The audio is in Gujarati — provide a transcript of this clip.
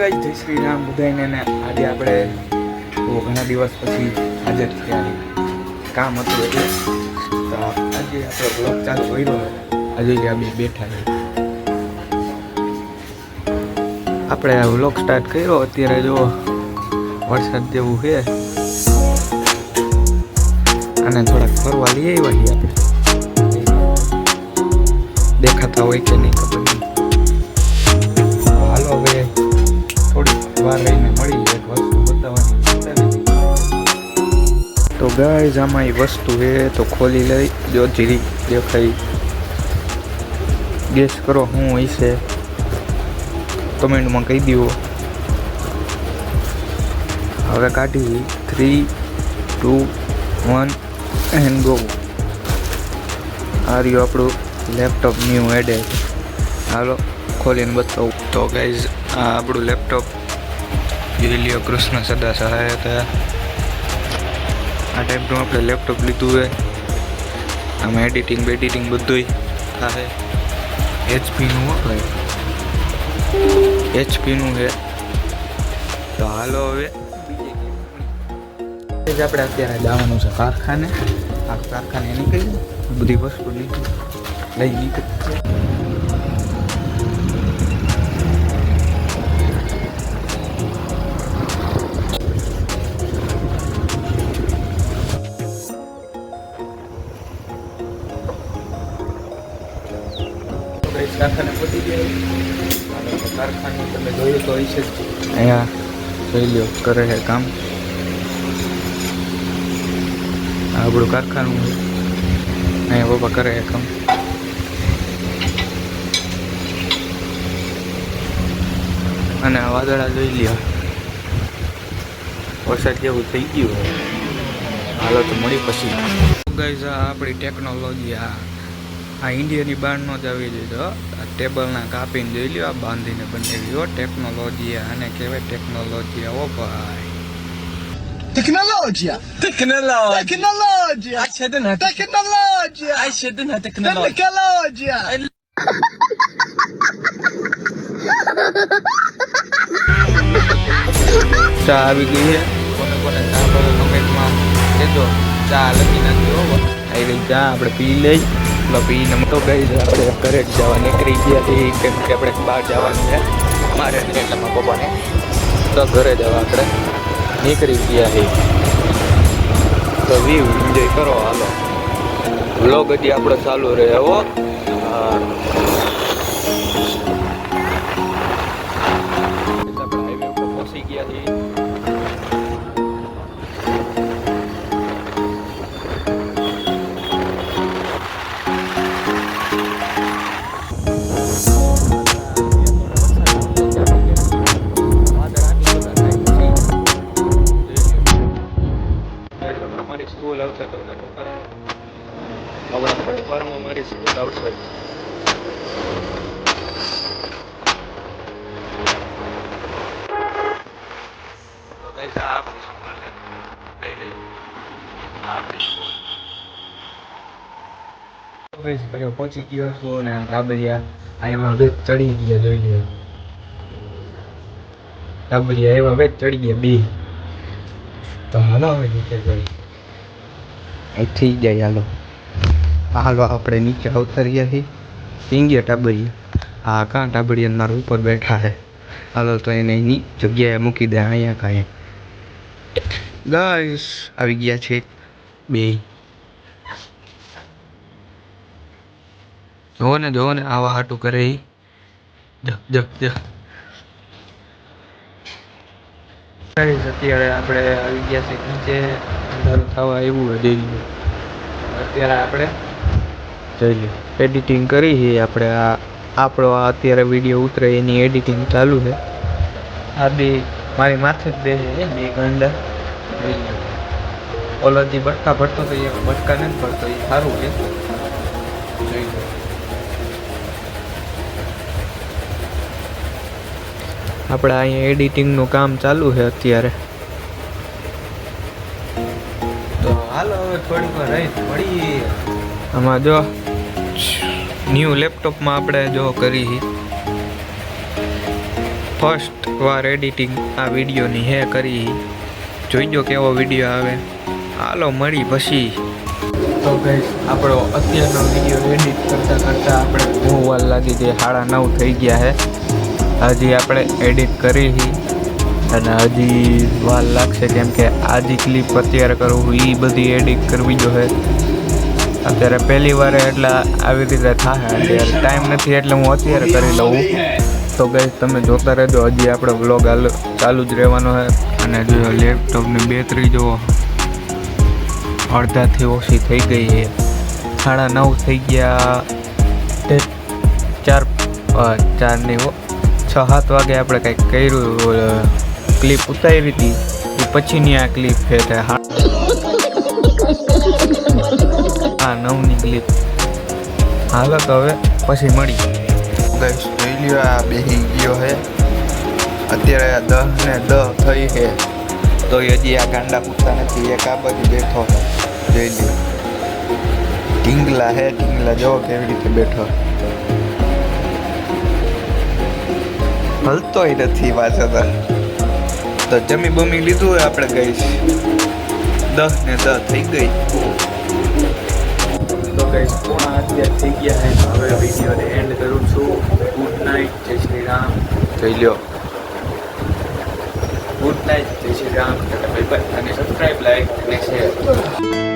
ગાઈસ, જય શ્રી રામ. બધાને આજે આપણે ઘણા દિવસ પછી હાજર થયા કામ હતું એટલે તો આજે આપણો બ્લોગ ચાલુ કર્યો આજે આ બેઠા આપણે વ્લોગ સ્ટાર્ટ કર્યો. અત્યારે જો વરસાદ જેવું છે. અને થોડાક ફરવા લઈ આવ્યા દેખાતા હોય કે નહીં ખબર. વાર રહીને મળી એક વસ્તુ બતાવવાની તો ગાઈઝ આમાં એ વસ્તુ છે, તો ખોલી લઈ, જો જીરી દેખાઈ ગેસ કરો હું છે. કમેન્ટમાં કહી દો હવે કાઢી. Three two one and go આ રહ્યું આપણું લેપટોપ ન્યૂ એડે હાલો, ખોલીને બતાવું. તો ગાઈઝ આ આપણું લેપટોપ લ્યો કૃષ્ણ સદા સહાય હતા આ ટાઈપનું આપણે લેપટોપ લીધું હોય આમાં એડિટિંગ બેડિટિંગ બધુંય થાય. એચપીનું વપરાય એચપીનું છે. તો હાલો હવે. જ આપણે અત્યારે જવાનું છે કારખાને. આ કારખાને નીકળી બધી વસ્તુ લીધી. લઈ નીકળી. કારખાને પહોંચી ગયા. કારખાનું તમે જોયું તો હશે અહીંયા જોઈ લો કરે છે કામ. આપણું કારખાનું અહીંયા પપ્પા કરે છે કામ. અને વાદળા જોઈ લ્યો. વરસાદ જેવું થઈ ગયું હાલો તો મળી પછી. ગાઈઝ આપણી ટેકનોલોજી આ આ ઇન્ડિયાની બહાર નો જ આવી દીધો આ ટેબલના કાપીને જોઈ લ્યો આ બાંધીને બનાવી હો ટેકનોલોજી આને કહેવાય ટેકનોલોજી ઓ ભાઈ! Tecnologia! Tecnologia! Aşağıdın hadi. Tecnologia! Aşağıdın hadi teknoloji. Tecnologia! ચા આવી ગઈ છે કોને કોને ચા ભાવે કમેન્ટમાં કહેજો ચા લખી નાખજો આવી ગઈ ચા આપણે પી લઈ એટલે પીને તો ગઈ આપણે ઘરે જ જવા નીકળી ગયા છીએ. કેમ કે આપણે બહાર જવાનું છે. મારે એટલે મારા પપ્પાને તો ઘરે જવા આપણે નીકળી ગયા છીએ. તો વ્યૂ એન્જોય કરો હાલો. વ્લોગ હજી આપણો ચાલુ રહે હા. મારી આવશે. પહોંચી ગયો છું ને રાબરિયા એમાં બે ચડી ગયા જોઈ લે. રાબરિયા એમાં બે ચડી ગયા બે. તો હાલો હવે નીચે જઈ અહીંથી જઈ હાલો. હાલો આપણે નીચે અવતરીએ છીએ. પિંગીએ ટાબરીએ. હા કાં ટાબરી અંદર ઉપર બેઠા છે. હાલો તો એને એની જગ્યાએ મૂકી દે, અહીંયા કાંઈ. ગાઈસ, આવી ગયા છે બે. જોવો ને જોવો ને આવા હાટું કરે ઈ. જ જ Guys, અત્યારે આપણે આવી ગયા છે નીચે. અંધારું થવા આવ્યું હોય ડેરી અત્યારે આપણે જોઈ એડિટિંગ કરી છે આપણે. આ આપણો આ અત્યારે વીડિયો ઉતરે એની એડિટિંગ ચાલુ છે. આ બે મારી માથે જ બે છે બે ગંડા. ઓલો જે બટકા ભરતો તો એ બટકા નથી ભરતો એ સારું છે. જોઈ આપણે અહીંયા એડિટિંગનું કામ ચાલુ છે અત્યારે. તો હાલો હવે થોડીક વાર રહી મળીએ આમાં જો ન્યૂ લેપટોપમાં આપણે જો કરી. ફર્સ્ટ વાર એડિટિંગ આ વિડીયોની હે કરી. જોઈજો કેવો વીડિયો આવે. હાલો મળી પછી. તો ગઈશ આપણો અત્યારનો વીડિયો એડિટ કરતાં કરતાં આપણે બહુ વાર લાગી ગઈ સાડા નવ થઈ ગયા છે હજી આપણે એડિટ કરી હી. અને હજી વાર લાગશે કેમ કે આજી ક્લિપ અત્યારે કરવું એ બધી એડિટ કરવી જો અત્યારે પહેલી વારે એટલે આવી રીતે થાય અત્યારે ટાઈમ નથી એટલે હું અત્યારે કરી લઉં. તો ગઈ તમે જોતા રહેજો, હજી આપણે વ્લોગ ચાલુ જ રહેવાનો છે અને જો લેપટોપની બેટરી જો અડધાથી ઓછી થઈ ગઈ છે સાડા નવ થઈ ગયા ચાર ચારની ચાર નહીં છ, સાત વાગે આપણે કંઈક કર્યું ક્લિપ ઉતારી હતી. એ પછીની આ ક્લિપ છે તે હા આ નવની ક્લિપ હાલો તો હવે પછી મળી ગાઈસ, જોઈ લ્યો, આ બેહી ગયો હે. અત્યારે આ દહ ને દહ થઈ છે તો હજી આ ગાંડા પૂછતા નથી. એક આ બાજુ બેઠો જોઈ લ્યો. ઢીંગલા હે, ઢીંગલા. જો કેવી રીતે બેઠો હલતોય નથી પાછા તો. તો જમી બમી લીધું હોય આપણે ગઈ દસ ને દસ થઈ ગઈ. તો ગઈસ પોણા અત્યારે થઈ ગયા તો હવે વિડીયોને એન્ડ કરું છું. ગુડ નાઇટ જય શ્રી રામ. જોઈ લ્યો. ગુડ નાઇટ જય શ્રી રામ. અને સબસ્ક્રાઈબ લાઈક અને શેર